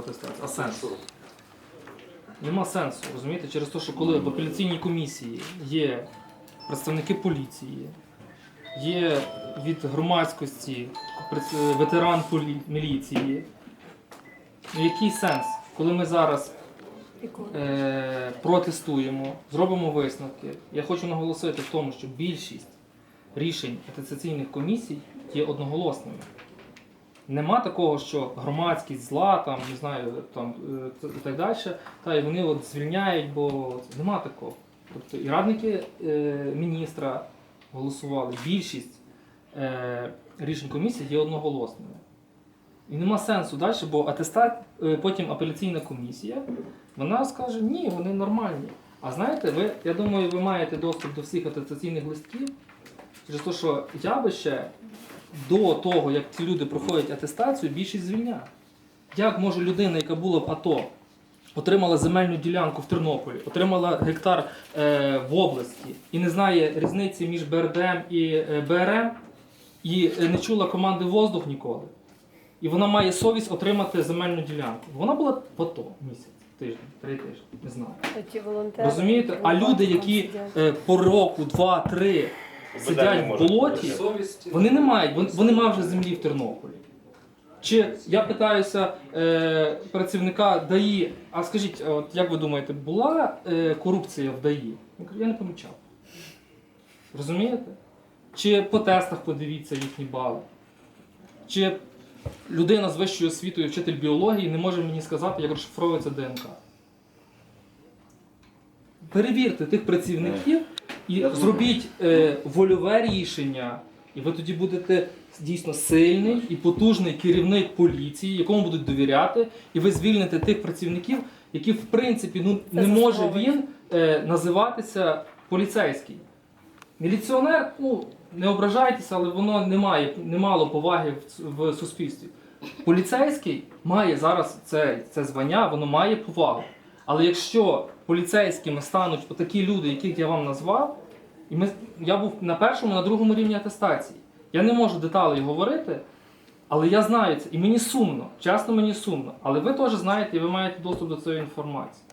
в. А сенс? Нема сенсу, розумієте? Через те, що коли в апеляційній комісії є представники поліції, є від громадськості ветеран полі- міліції. Ну, який сенс, коли ми зараз е, протестуємо, зробимо висновки. Я хочу наголосити в тому, що більшість рішень атестаційних комісій є одноголосними. Нема такого, що громадськість зла, там, не знаю, там, е, і так далі, та, і вони от звільняють, бо нема такого. Тобто і радники е, міністра голосували, більшість е, рішень комісії є одноголосними. І нема сенсу далі, бо атестат, е, потім апеляційна комісія, вона скаже, ні, вони нормальні. А знаєте, ви, я думаю, ви маєте доступ до всіх атестаційних листків, через те, що я би ще до того, як ці люди проходять атестацію, більшість звільняє. Як може людина, яка була в АТО, отримала земельну ділянку в Тернополі, отримала гектар е, в області і не знає різниці між БРДМ і е, БРМ, і е, не чула команди воздух ніколи. І вона має совість отримати земельну ділянку. Вона була в АТО місяць, тиждень, три тижні, не знаю. Ті волонтери. Розумієте? А люди, які е, по року, два, три сидять в болоті, вони не мають, вон- вони мають вже землі в Тернополі. Чи я питаюся е, працівника ДАІ, а скажіть, от як ви думаєте, була е, корупція в ДАІ? Він каже, я не помічав. Розумієте? Чи по тестах подивіться їхні бали? Чи людина з вищою освітою, вчитель біології, не може мені сказати, як розшифровується ДНК? Перевірте тих працівників і Я зробіть е, вольове рішення, і ви тоді будете дійсно сильний і потужний керівник поліції, якому будуть довіряти, і ви звільните тих працівників, які в принципі ну не може він е, називатися поліцейський. Міліціонер, ну не ображайтеся, але воно не має немало поваги в, в суспільстві. Поліцейський має зараз це, це звання, воно має повагу. Але якщо поліцейськими стануть отакі люди, яких я вам назвав, і ми, я був на першому, на другому рівні атестації. Я не можу деталей говорити, але я знаю це. І мені сумно, чесно, мені сумно. Але ви теж знаєте і ви маєте доступ до цієї інформації.